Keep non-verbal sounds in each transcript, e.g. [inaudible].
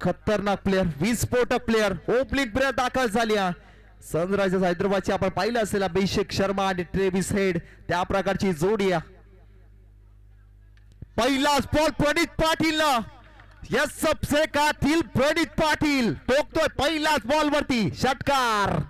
खतरनाक प्लेअर विस्फोटक player opening player दाखल झाली सनरायझर्स हैदराबादची आपण पाहिलं असेल अभिषेक शर्मा आणि ट्रेविस हेड त्या प्रकारची जोडी पहिला पहिलाच बॉल प्रणित पाटील यस सबसे कातील प्रणित पाटील. टोकतोय पहिलाच बॉल वरती. षटकार.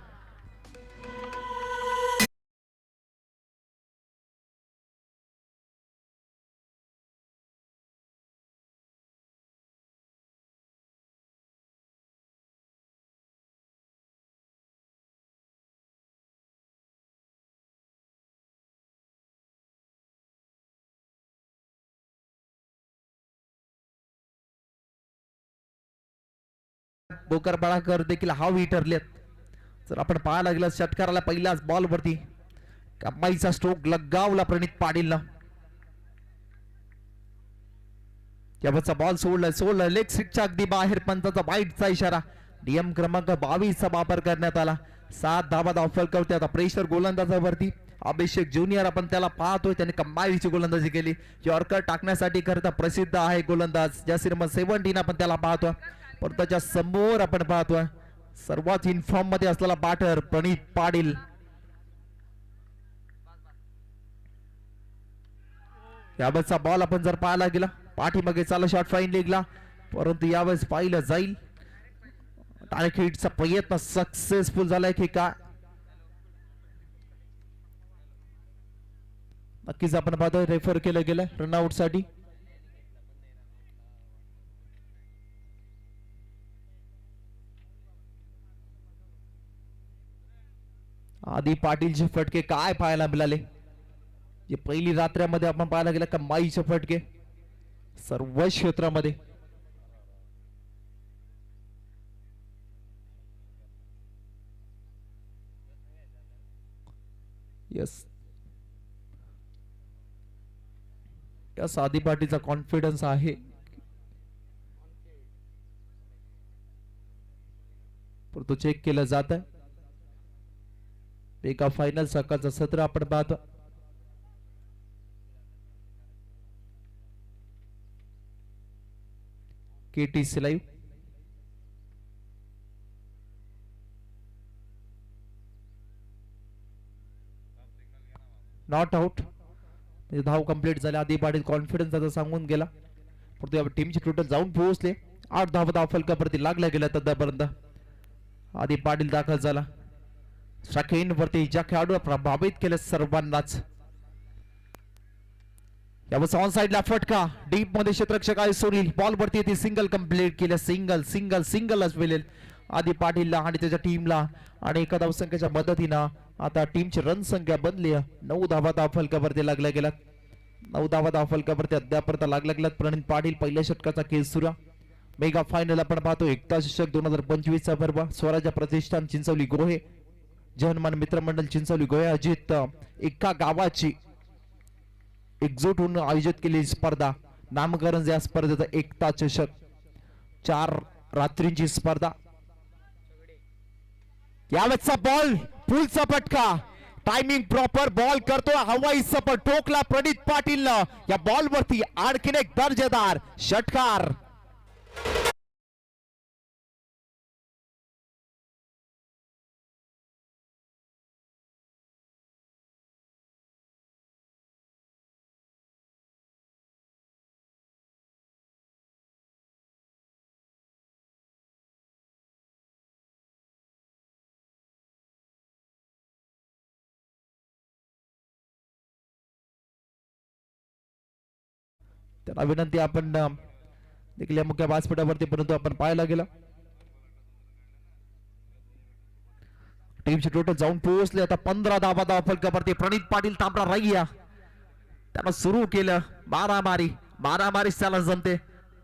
बोकरपाडाकर देखील हावी ठरलेत जर आपण पाहायला गेलं षटकाराला पहिल्याच बॉल वरती. कमाईचा स्ट्रोक लगावला प्रणित पाटील यावरचा बॉल सोडला सोडला. लेग स्ट्रिकच्या अगदी बाहेर पंचाचा वाईटचा इशारा. नियम क्रमांक बावीसचा वापर करण्यात आला. सात धाबा धावफल करते आता प्रेशर गोलंदाजावरती अभिषेक ज्युनियर आपण त्याला पाहतोय. त्याने कंबाईची गोलंदाजी केली. यॉर्कर टाकण्यासाठी करता प्रसिद्ध आहे गोलंदाज. ज्या नंबर सेव्हन्टीन आपण त्याला पाहतोय. पण त्याच्यासमोर आपण पाहतोय. सर्वात इनफॉर्ममध्ये असलेला बाटर प्रणित पाटील. यावेळेसचा बॉल आपण जर पाहायला गेला पाठीमागे चालला शॉट फाईन लीगला परंतु यावेळेस पाहिलं जाईल. डायरेक्ट हिटचा प्रयत्न सक्सेसफुल झालाय की काय? नक्कीच आपण पाहतोय रेफर केलं गेलं रनआउटसाठी. आधी पाटीलचे फटके काय पाहायला मिळाले? जे पहिली रात्र्यामध्ये आपण पाहायला गेलं का माईचे फटके? सर्व क्षेत्रामध्ये. यस या साधी पाटीचा कॉन्फिडन्स आहे. पण तो चेक केलं जात आहे एका फायनल सकाळचं सत्र आपण पाहतो. K T C live not out म्हणजे धाव कंप्लीट झाले. आधी पाटील कॉन्फिडन्स आता सांगून गेला. परंतु या टीमची टोटल जाऊन पोहोचले. आठ धाव धाव फलकावरती लागल्या गेल्या तद्यापर्यंत आधी पाटील दाखल झाला. शाखेन वरती ज्या खेळाडू प्रभावित केले सर्वांनाच. यावर ऑन साइडला फटका. डीपमध्ये क्षेत्रक्षक आहे सुनील. बॉल वरती येते. सिंगल कंप्लीट केलं. सिंगल सिंगल सिंगलच मिळेल आधी पाटीलला आणि त्याच्या टीमला आणि एका धावसंख्येच्या मदतीनं आता टीमची रन संख्या बनली नऊ धावा धाव फलकावरती लागल्या गेल्या नऊ धावा धाव फलकावरती अद्यापर्यंत लागल्या गेल्यात. प्रणित पाटील पहिल्या षटकाचा खेळ सुरू मेगा फायनल आपण पाहतो. एकता शिक्षक दोन हजार पंचवीस चा पर्व स्वराज्य प्रतिष्ठान चिंचवली गोहे जनमान मित्रमंडळ चिंचवली गोया अजित एका गावाची एकजूट होऊन आयोजित केलेली स्पर्धा. नामकरण या स्पर्धेचं एकता चषक. चार रात्रींची स्पर्धा. यावेळेचा बॉल फुलचा पटका टायमिंग प्रॉपर बॉल करतो हवाई सपट टोकला प्रणित पाटील या बॉल वरती आणखीन एक दर्जेदार षटकार. त्यांना विनंती आपण देखील या मुख्य व्यासपीठावरती परंतु आपण पाहायला गेला. टीमचे टोटल जाऊन पोहोचले. आता पंधरा धावा धावा फलकावरती प्रणित पाटील तांबडा राहिया त्यानं सुरू केलं मारामारी. मारामारी त्याला जमते.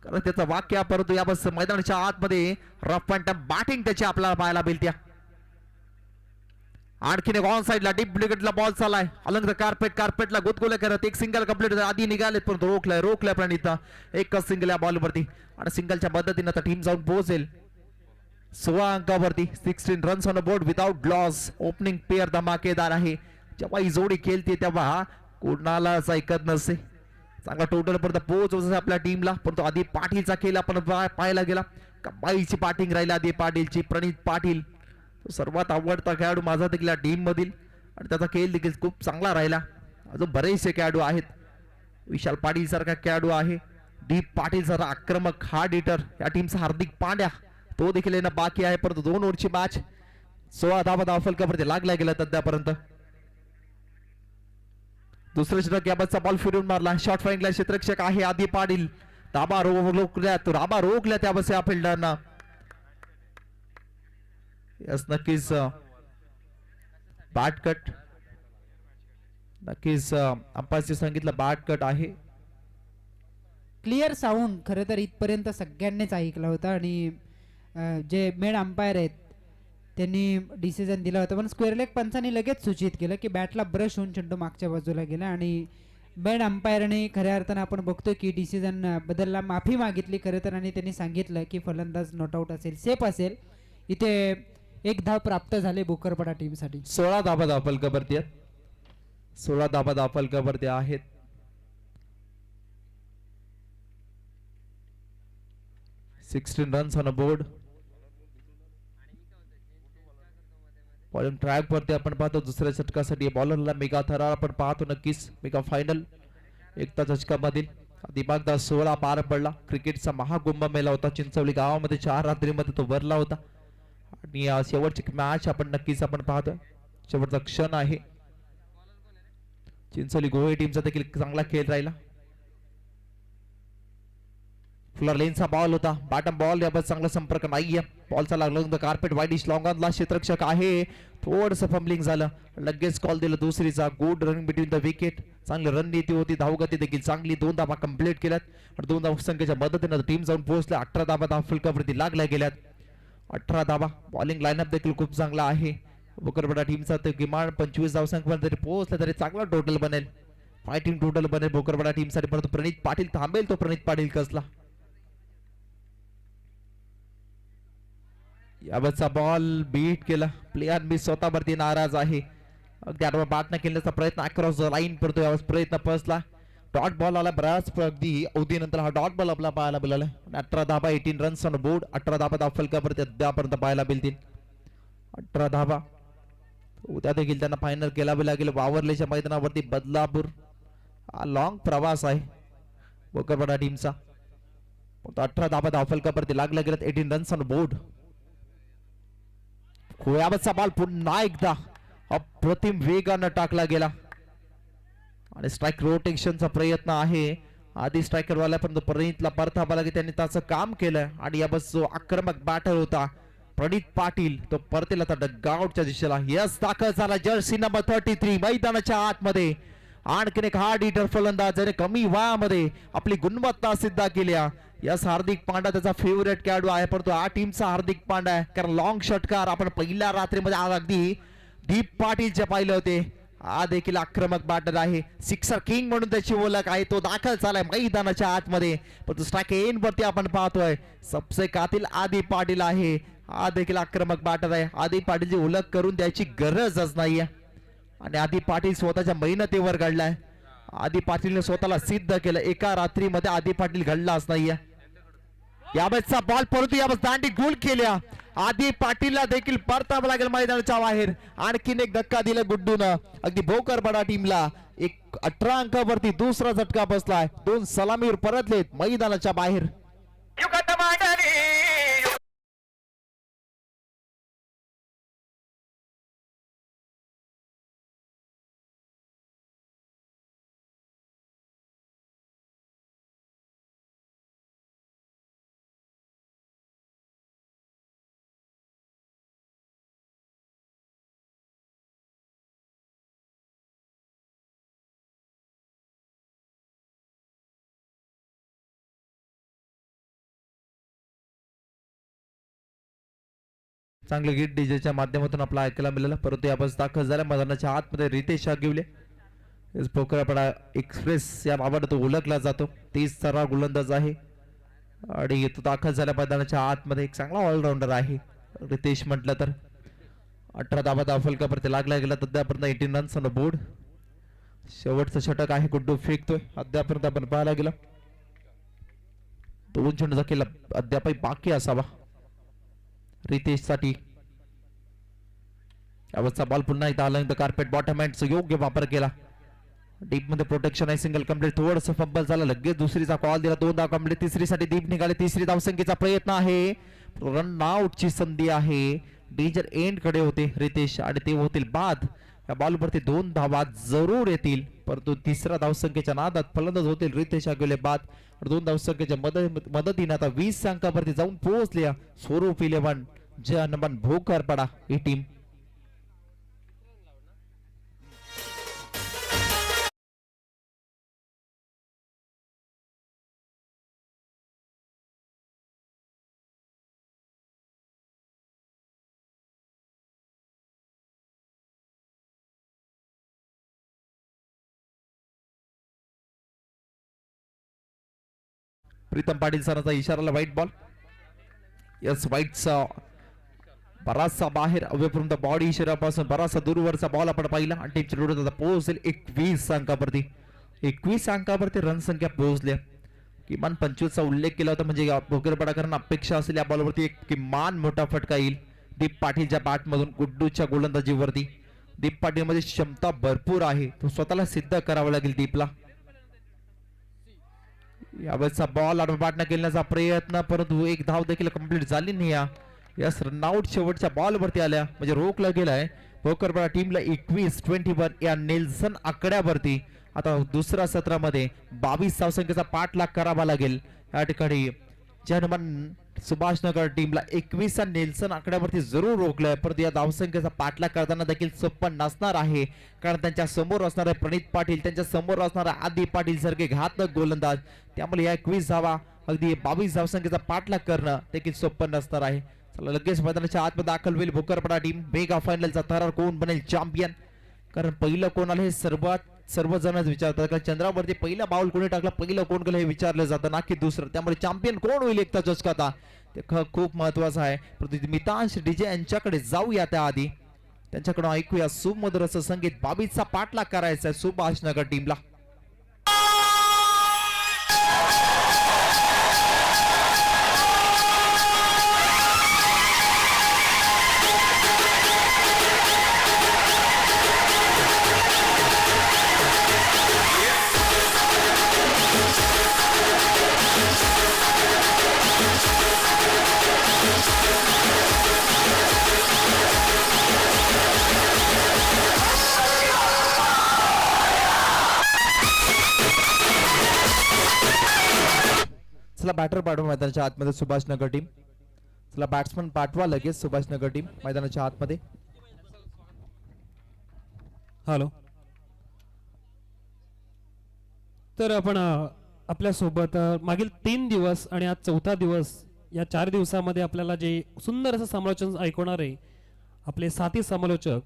कारण त्याचं वाक्य परंतु या बस मैदानाच्या आतमध्ये रफ अँड बॅटिंग त्याची आपल्याला पाहायला मिळत्या आणखीन एक ऑन साईडला डीप विकेटला बॉल चालाय अलंग कार्पेट कार्पेटला गोतगोले करत एक सिंगल कंप्लीट आधी निघालेत पण रोखलाय रोखलाय प्रणित. एकच सिंगल या बॉलवरती आणि सिंगलच्या मदतीनं आता टीम जाऊन पोहोचेल. सोळा अंकावरती sixteen runs on board without loss opening pair धमाकेदार आहे. जेव्हा ही जोडी खेळते तेव्हा कोणालाच ऐकत नसते चांगला टोटल पर्यंत पोहोचवत आपल्या टीमला परंतु आधी पाटीलचा खेळ आपण पाहायला गेला. बाईची पाटिंग राहिली आधी पाटीलची. प्रणित पाटील सर्वात आवडता खेळाडू माझा देखील या टीममधील आणि त्याचा खेळ देखील खूप चांगला राहिला. अजून बरेचसे खेळाडू आहेत. विशाल पाटील सारखा खेळाडू आहे. दीप पाटील सारखा आक्रमक हार्ड हिटर या टीमचा हार्दिक पांड्या. तो देखील येणं बाकी आहे. परंतु दोन ओव्हरची मॅच सोळा धावा धाव फलकावरती लागल्या गेल्या सध्यापर्यंत दुसऱ्या षटक याबाबतचा बॉल फिरून मारला. शॉर्ट फाईंगला क्षेत्रक्षक आहे आदी पाटील. धाबा रो रोखल्या तो राबा रोखल्या त्याबस या फिल्डरना यस नक्कीच बॅट कट नक्कीच अंपायरचे सांगितलं बॅट कट आहे क्लिअर साऊंड खरं तर इथपर्यंत सगळ्यांनीच ऐकला होता आणि जे मेन अंपायर आहेत त्यांनी डिसिजन दिला होता पण स्क्वेअर लेग पंचाने लगेच सूचित केलं की बॅटला ब्रश होऊन चेंडू मागच्या बाजूला गेला आणि मेन अंपायरने खऱ्या अर्थानं आपण बघतो की डिसिजन बदलला माफी मागितली खरं तर आणि त्यांनी सांगितलं की फलंदाज नॉट आऊट असेल सेफ असेल इथे एक धाव प्राप्त झाले बोकरपडा टीमसाठी. सोळा धाबा धाव फलकावरती आहेत. सोळा धाबा धाव फलकावरती आहेत. Sixteen runs on a board track वरती आपण पाहतो दुसऱ्या षटकासाठी बॉलरला मेगा थरार आपण पाहतो नक्कीच. मेगा फायनल एकता झटकामधील दिमागदार सोहळा पार पडला. क्रिकेटचा महाकुंभमेळा होता. चिंचवली गावामध्ये चार रात्रीमध्ये तो भरला होता. आणि या शेवटची मॅच आपण नक्कीच आपण पाहतोय. शेवटचा क्षण आहे. चिंचोली गोहे टीमचा देखील चांगला खेळ राहिला. फुलर लेनचा बॉल होता बॅटम बॉल याबद्दल चांगला संपर्क नाहीये. बॉलचा लागला कार्पेट वाईडिश लॉंगॉनला क्षेत्रक्षक आहे. थोडस फंबलिंग झालं. लगेच कॉल दिला दुसरीचा. Good running between the wicket चांगली रणनीती होती. धावगती देखील चांगली. दोन धाबा कंप्लीट केल्यात. आणि दोन धाव संख्येच्या मदतीनं टीम जाऊन पोहोचल्या अठरा धाबा धाव फुलकावरती लागल्या गेल्यात. अठरा धावा. बॉलिंग लाईनअप देखील खूप चांगला आहे. बोकरपडा टीमचा किमान पंचवीस धाव संख्येपर्यंत जरी पोहोचला तरी चांगला टोटल बनेल. फायटिंग टोटल बनेल बोकरपडा टीमसाठी परंतु प्रणित पाटील थांबेल तो प्रणित पाटील कसला? याबाबतचा बॉल बीट केला. प्लेयर मी स्वतःवरती नाराज आहे. अगदी आडवा बाद न केल्याचा प्रयत्न अक्रॉस द लाईन पडतो यावेळेस प्रयत्न फसला. डॉट बॉल आला बराच अगदी अवधीनंतर हा डॉट बॉल आपला पाहायला मिळाला. आणि अठरा धाबा एटीन रन्स ऑन बोर्ड अठरा धाबा धाव फलकावरती अद्यापर्यंत पाहायला मिळतील. अठरा धाबा उद्या देखील त्यांना फायनल केलावे लागेल. वावरलेच्या मैदानावरती बदलापूर. हा लॉंग प्रवास आहे. बोकरपाडा टीमचा अठरा धाबा धाव फलकावरती लागल्या गेल्यात. एटीन रन्स ऑन बोर्ड खोयाबतचा बॉल पुन्हा एकदा अप्रतिम वेगानं टाकला गेला. आणि स्ट्राईक रोटेशनचा प्रयत्न आहे. आधी स्ट्रायकर वाल्यापर्यंत प्रणितला परतावा की त्यांनी त्याचं काम केलं आणि याबत जो आक्रमक बॅटर होता प्रणित पाटील तो परतेला आता डगआउटच्या दिशेला. यस दाखल झाला जर्सी नंबर थर्टी थ्री मैदानाच्या आतमध्ये. आणखीन एक हार्ड हिटर फलंदाज ज्याने कमी वयामध्ये आपली गुणवत्ता सिद्ध केल्या. यस हार्दिक पांडा त्याचा फेवरेट खेळाडू आहे परंतु हा टीमचा हार्दिक पांडा आहे. कारण लॉंग षटकार आपण पहिल्या रात्रीमध्ये आज अगदी दीप पाटीलचे पाहिले होते. हा देखील आक्रमक बॅटर आहे. सिक्सर किंग म्हणून त्याची ओळख आहे. तो दाखल झालाय मैदानाच्या आतमध्ये. पण स्ट्राईक एन वरती आपण पाहतोय. सबसे कातील आदी पाटील आहे. हा देखील आक्रमक बॅटर आहे. आदी पाटीलची ओळख करून द्यायची गरजच नाहीये. आणि आदी पाटील स्वतःच्या मेहनतीवर घडलाय. आदी पाटीलने स्वतःला सिद्ध केलं. एका रात्रीमध्ये आदी पाटील घडलाच नाहीये. यावेळेसचा बॉल परंतु यावेळेस दांडी गोल केल्या. आधी पाटीलला देखील परतावं लागेल मैदानाच्या बाहेर. आणखीन एक धक्का दिला गुड्डून. अगदी भोकरपडा टीमला. एक अठरा अंकावरती दुसरा झटका बसलाय. दोन सलामीवर परतलेत मैदानाच्या बाहेर. चांगले गीत डीजेच्या माध्यमातून आपला ऐकायला मिळालं. परंतु यापास दाखल झाल्या. मैदानाच्या आतमध्ये रितेश गिवले पोखरापडा एक्सप्रेस या बाबत तो ओळखला जातो. तीस सरा गोलंदाज आहे. आणि तो दाखल झाल्या मैदानाच्या आतमध्ये एक चांगला ऑलराऊंडर आहे. रितेश म्हटलं तर. अठरा धाबा दाफल लागला गेला. तर त्यापर्यंत एटीन रन्स ऑन बोर्ड शेवटचं षटक आहे. गुड्डू फेकतोय. अद्यापर्यंत आपण पाहायला गेला. दोन चेंडूचा केला अद्यापही बाकी असावा. रितेशसाठी यावरचा बॉल पुन्हा एकदा आला कार्पेट बॉटम हँडचा योग्य वापर केला. डीपमध्ये प्रोटेक्शन आहे सिंगल कंप्लीट थोडस फंबल झाला लगेच दुसरीचा कॉल दिला दोन धाव कंप्लीट तिसरीसाठी दीप निघाले तिसरी धावसंख्येचा प्रयत्न आहे. रन आउटची संधी आहे. डेंजर एंडकडे होते रितेश आणि ते होतील बाद. या बॉलवरती दोन धावा जरूर येतील. परंतु तिसरा धावसंख्येच्या नादात फलंदाज होतील रितेश गेले बाद. दोन धावसंख्येच्या मदत मदतीने आता वीस अंकावरती जाऊन पोहोचल्या स्वरूप इलेव्हन. भोकर पडा ही टीम प्रीतम पाटील सरांचा इशाराला वाईट बॉल यस वाईटचा बराचसा बाहेर अव्यपर्यंत बॉडी शरीरापासून बराचसा दूरवरचा बॉल आपण पाहिला. आणि टीमच्या रोड आता पोहोचेल एकवीस अंकावरती. एकवीस अंकावरती रनसंख्या पोहोचल्या किमान पंचवीसचा उल्लेख केला होता म्हणजे भोकरपडाकरांना अपेक्षा असेल या बॉलवरती एक किमान मोठा फटका येईल. दीप पाटीलच्या बॅटमधून गुड्डूच्या गोलंदाजीवरती. दीप पाटीलमध्ये क्षमता भरपूर आहे. तो स्वतःला सिद्ध करावा लागेल दीपला. यावेळेचा बॉल आडपाटना केल्याचा प्रयत्न परंतु एक धाव देखील कंप्लीट झाली नाही या. यस रनआउट शेवटच्या बॉल वरती आल्या. म्हणजे रोखला गेलाय. भोकरपाडा टीमला एकवीस ट्वेंटी वन या नेल्सन आकड्यावरती. आता दुसऱ्या सत्रामध्ये बावीस धावसंख्येचा पाठलाग करावा लागेल. या ठिकाणी जनमन सुभाषनगर टीमला एकवीस नेल्सन आकड्यावरती जरूर रोखलंय. परंतु या धावसंख्येचा पाठलाग करताना देखील सोपं नसणार आहे. कारण त्यांच्यासमोर असणारे प्रणित पाटील त्यांच्यासमोर असणारा आदी पाटील सारखे घातक गोलंदाज. त्यामुळे या एकवीस धावा अगदी बावीस धावसंख्येचा पाठलाग करणं देखील सोपं नसणार आहे. चला लगेच मैदानाच्या आतमध्ये दाखल होईल भोकरपडा टीम मेगा फायनलचा थरार कोण बनेल चॅम्पियन कारण पहिलं कोण आलं हे सर्वात सर्वजणच विचारतात कारण चंद्रावरती पहिला बाउल कोणी टाकला पहिलं कोण केलं हे विचारलं जातं ना की दुसरं. त्यामुळे चॅम्पियन कोण होईल एकता चषकाता ते खूप महत्वाचं आहे. परंतु मितांश डीजे यांच्याकडे जाऊया त्याआधी. त्यांच्याकडून ऐकूया सुमधुर असं संगीत. बाबीचा पाठलाग करायचा आहे सुभाष नगर टीमला चला बॅटर पाठवा मैदानाच्या आतमध्ये सुभाष नगर टीम चला बॅट्समन पाठवा लगेच सुभाष नगर टीम मैदानाच्या आतमध्ये. हॅलो तर आपण आपल्यासोबत मागील तीन दिवस आणि आज चौथा दिवस या चार दिवसामध्ये आपल्याला जे सुंदर असं समालोचन ऐकवणार आहे आपले साथी समालोचक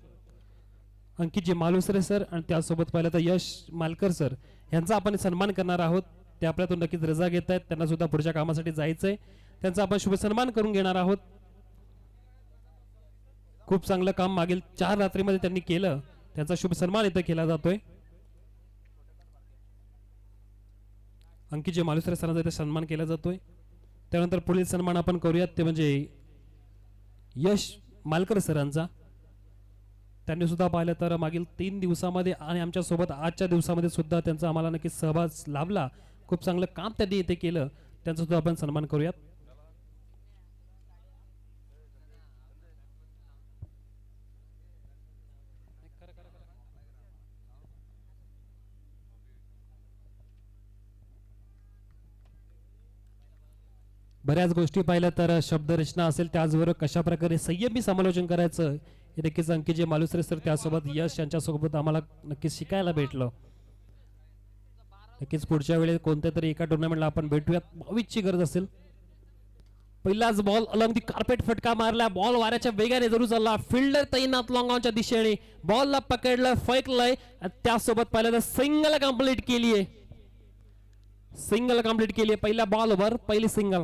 अंकितजी मालुसरे सर आणि त्यासोबत पाहिलं तर यश मालकर सर यांचा आपण सन्मान करणार आहोत. ते आपल्यातून नक्कीच रजा घेत आहेत. त्यांना सुद्धा पुढच्या कामासाठी जायचं आहे त्यांचा आपण शुभ सन्मान करून घेणार आहोत. खूप चांगलं काम मागील चार रात्रीमध्ये त्यांनी केलं. त्यांचा शुभ सन्मान इथं केला जातोय. अंकितजी मालुसरे सरांचा इथे सन्मान केला जातोय. त्यानंतर पुढील सन्मान आपण करूयात. ते म्हणजे यश मालकर सरांचा. त्यांनी सुद्धा पाहिलं तर मागील तीन दिवसामध्ये आणि आमच्यासोबत आजच्या दिवसामध्ये सुद्धा त्यांचा आम्हाला नक्कीच सहभाग लाभला. खूप चांगलं काम त्यांनी इथे केलं. त्यांचा सुद्धा आपण सन्मान करूयात. बऱ्याच गोष्टी पाहिल्या तर शब्दरचना असेल त्याचबरोबर कशा प्रकारे संयमी समालोचन करायचं हे नक्कीच अंकित मालुसरे सर त्यासोबत यश यांच्यासोबत आम्हाला नक्कीच शिकायला भेटलं. नक्कीच पुढच्या वेळेस कोणत्या तरी एका टुर्नामेंटला आपण भेटूयात. बावीसची गरज असेल. पहिलाच बॉल अलॉंग दी कार्पेट फटका मारला. बॉल वाऱ्याच्या वेगाने जरूर चालला. फिल्डर तैनात लॉंगॉनच्या दिशेने. बॉलला पकडलं फेकलंय. त्यासोबत पहिल्यांदा सिंगल कंप्लीट केली आहे सिंगल कंप्लीट केली आहे पहिल्या बॉलवर पहिली सिंगल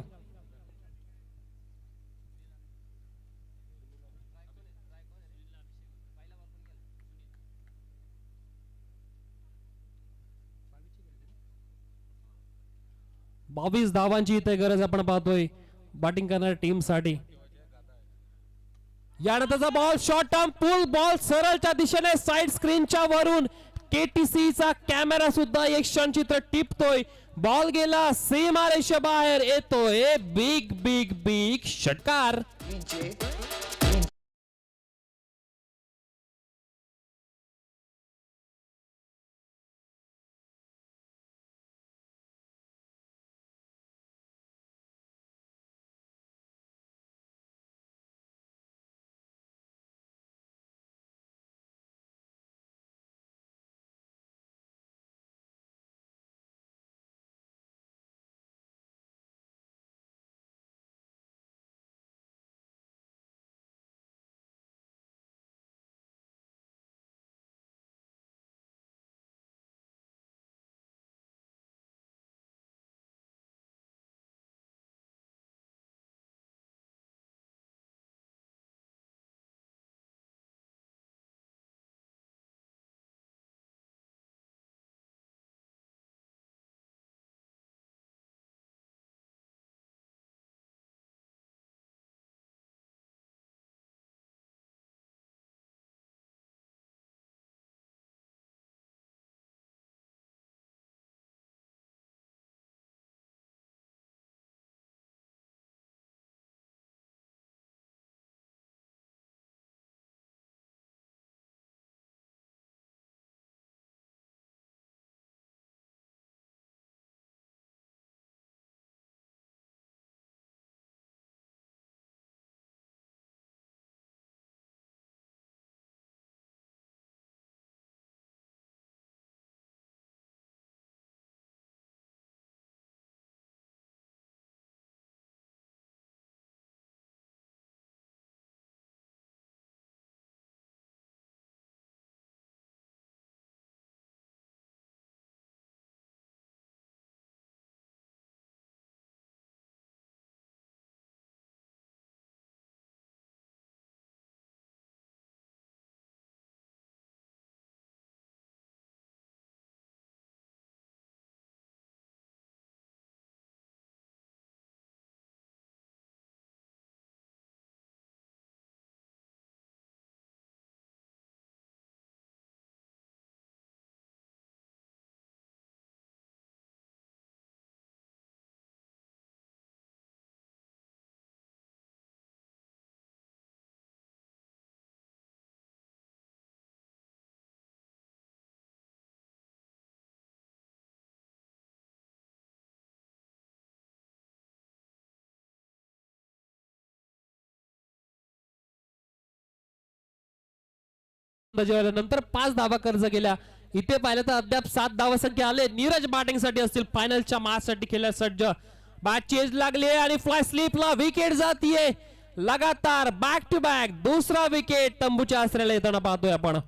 बावीस धावांची इथे गरज आपण पाहतोय बॅटिंग करणाऱ्या टीमसाठी. यानंतरचा ball short term pull ball सरळच्या दिशेने साइड स्क्रीनच्या वरून केटीसी चा कॅमेरा सुद्धा एक क्षणचित्र टिपतोय. बॉल गेला सीमारेषे बाहेर येतोय. बिग बिग बिग षटकार. नंतर पाच धावा कर्ज गेल्या. इथे पाहिलं तर अद्याप सात धावा संख्या आले. नीरज बॅटिंगसाठी असतील. फायनलच्या मासाठी साठी खेळल्या सज्ज. बॅट चेज लागली आणि फ्लाय स्लिपला विकेट जातीये. लगातार बॅक टू बॅक दुसरा विकेट तंबूच्या आश्रयाला येताना पाहतोय आपण.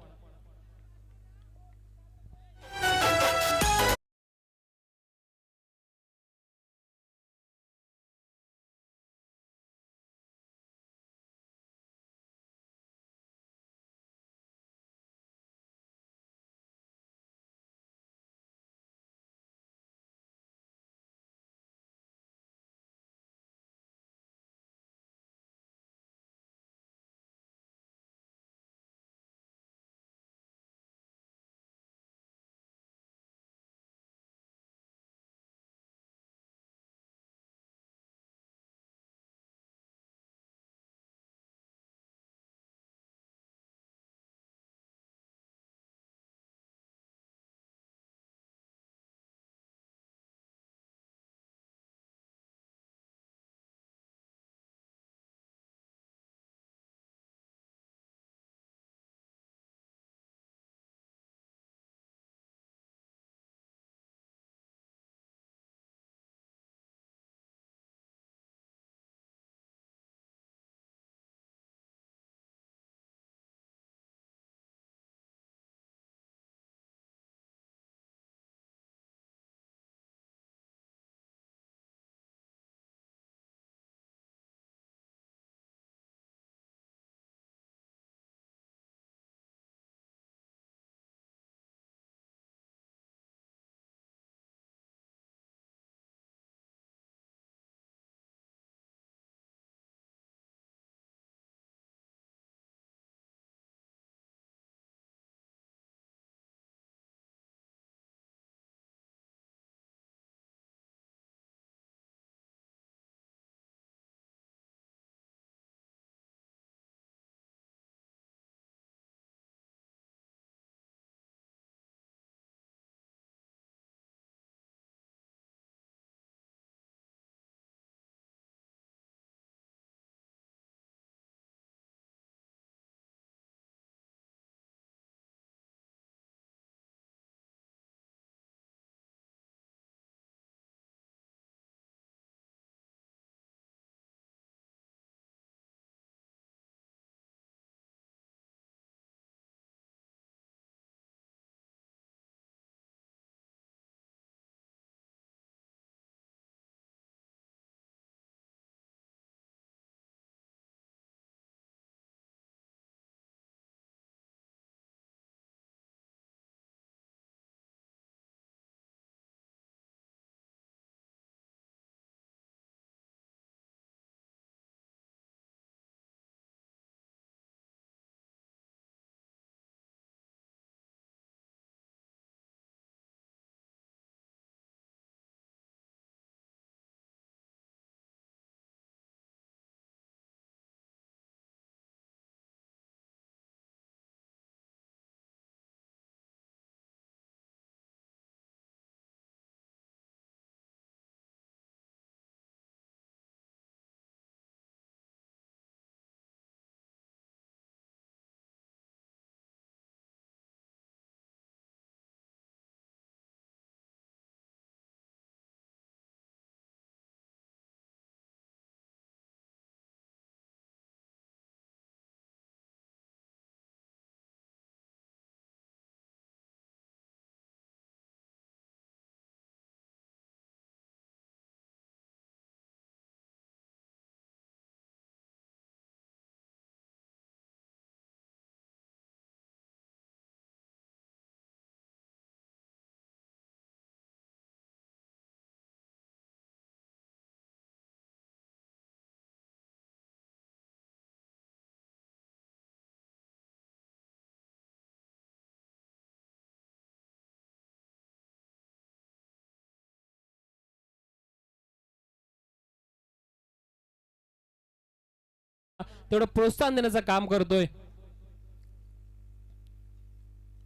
[laughs] तेवढं प्रोत्साहन देण्याचं काम करतोय.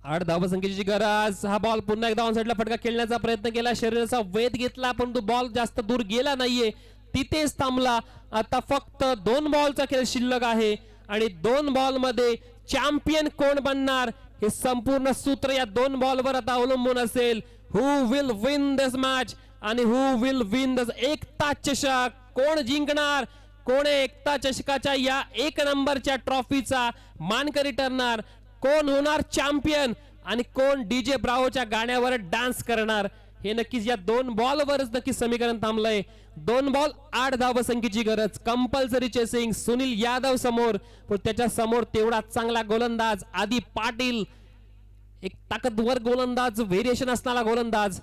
आठ धावसंख्येची गरज. हा बॉल पुन्हा एकदा ऑन साईडला फटका खेळण्याचा प्रयत्न केला. शरीराचा वेध घेतला परंतु बॉल जास्त दूर गेला नाहीये. तिथेच थांबला. आता फक्त दोन बॉलचा खेळ शिल्लक आहे आणि दोन बॉलमध्ये चॅम्पियन कोण बनणार हे संपूर्ण सूत्र या दोन बॉलवर आता अवलंबून असेल. Who will win this match आणि हु विल विन दिस एकता चषक. कोण जिंकणार? कोण एकता चषकाच्या या एक नंबरच्या ट्रॉफीचा मानकरी ठरणार? कोण होणार चॅम्पियन? आणि कोण डीजे ब्रावोच्या गाण्यावर डान्स करणार? हे नक्कीच या दोन बॉलवरच नक्की समीकरण थांबलंय. दोन बॉल आठ धावसंख्येची गरज. कंपल्सरी चेसिंग सुनील यादव समोर. पण त्याच्यासमोर तेवढा चांगला गोलंदाज आदी पाटील. एक ताकदवर गोलंदाज व्हेरिएशन असणारा गोलंदाज.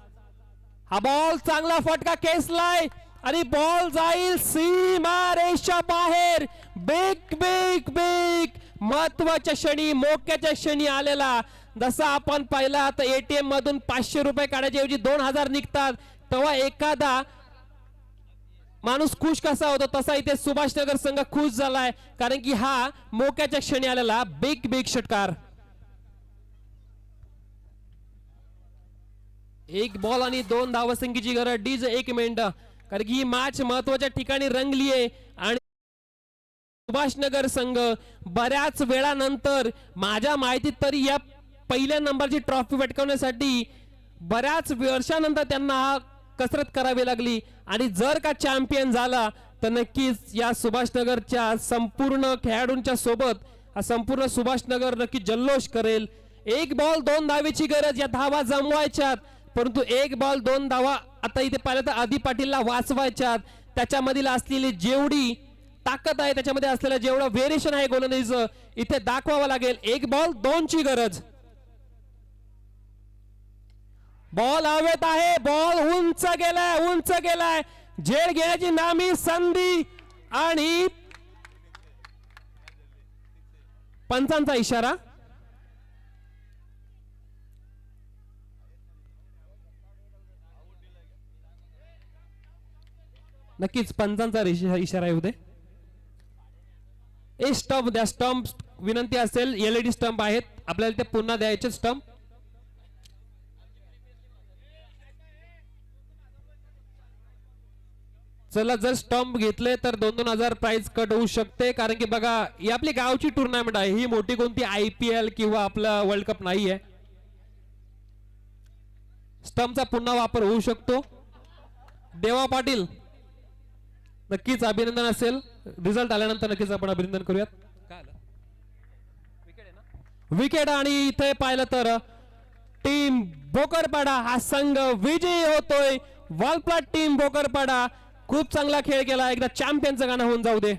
हा बॉल चांगला फटका केसलाय. आणि बॉल जाईल सीमा रेषा बाहेर. बेक बेक बेक महत्त्वाच्या क्षणी मोक्याच्या क्षणी आलेला. जसा आपण पाहिला तर एटीएम मधून पाचशे रुपये काढायच्या ऐवजी दोन हजार निघतात. तेव्हा एखादा माणूस खुश कसा होतो तसा इथे सुभाषनगर संघ खुश झालाय. कारण की हा मोक्याच्या क्षणी आलेला बिग बिग षटकार. एक बॉल आणि दोन धावसंख्येची गरज. डीज एक मेंढ कारण की ही मॅच महत्त्वाच्या ठिकाणी रंगली आहे आणि सुभाषनगर संघ बऱ्याच वेळानंतर माझ्या माहितीत तरी या पहिल्या नंबरची ट्रॉफी पटकावण्यासाठी बऱ्याच वर्षानंतर त्यांना हा कसरत करावी लागली. आणि जर का चॅम्पियन झाला तर नक्कीच या सुभाषनगरच्या संपूर्ण खेळाडूंच्या सोबत हा संपूर्ण सुभाषनगर नक्की जल्लोष करेल. एक बॉल दोन धावेची गरज या धावा जमवायच्यात. परंतु एक बॉल दोन धावा. आता इथे पाहिलं तर आधी पाटीलला वाचवायच्यात. त्याच्यामधील असलेली जेवढी ताकद आहे त्याच्यामध्ये असलेलं जेवढं व्हेरिएशन आहे गोलंदाजीचं इथे दाखवावं लागेल. एक बॉल दोनची गरज. बॉल हवेत आहे. बॉल उंच गेलाय उंच गेलाय. झेड घेण्याची नामी संधी आणि पंचांचा इशारा. नक्कीच पंचांचा इशारा येऊ दे ए स्टंप द्या स्टंप विनंती असेल एलईडी स्टंप आहेत. आपल्याला ते पुन्हा द्यायचे स्टंप चला जर स्टंप घेतले तर दोन दोन हजार प्राइस कट होऊ शकते. कारण की बघा ही आपली गावची टुर्नामेंट आहे. ही मोठी कोणती आय पी एल किंवा आपला वर्ल्ड कप नाही आहे स्टंपचा पुन्हा वापर होऊ शकतो. देवा पाटील नक्कीच अभिनंदन असेल. रिझल्ट आल्यानंतर नक्कीच आपण अभिनंदन करूयात. विकेट आणि इथे पाहिलं तर टीम बोकरपाडा हा संघ विजयी होतोय. वॉलप्लॉट टीम बोकरपाडा खूप चांगला खेळ केला. एकदा चॅम्पियनचं गाणं होऊन जाऊ दे.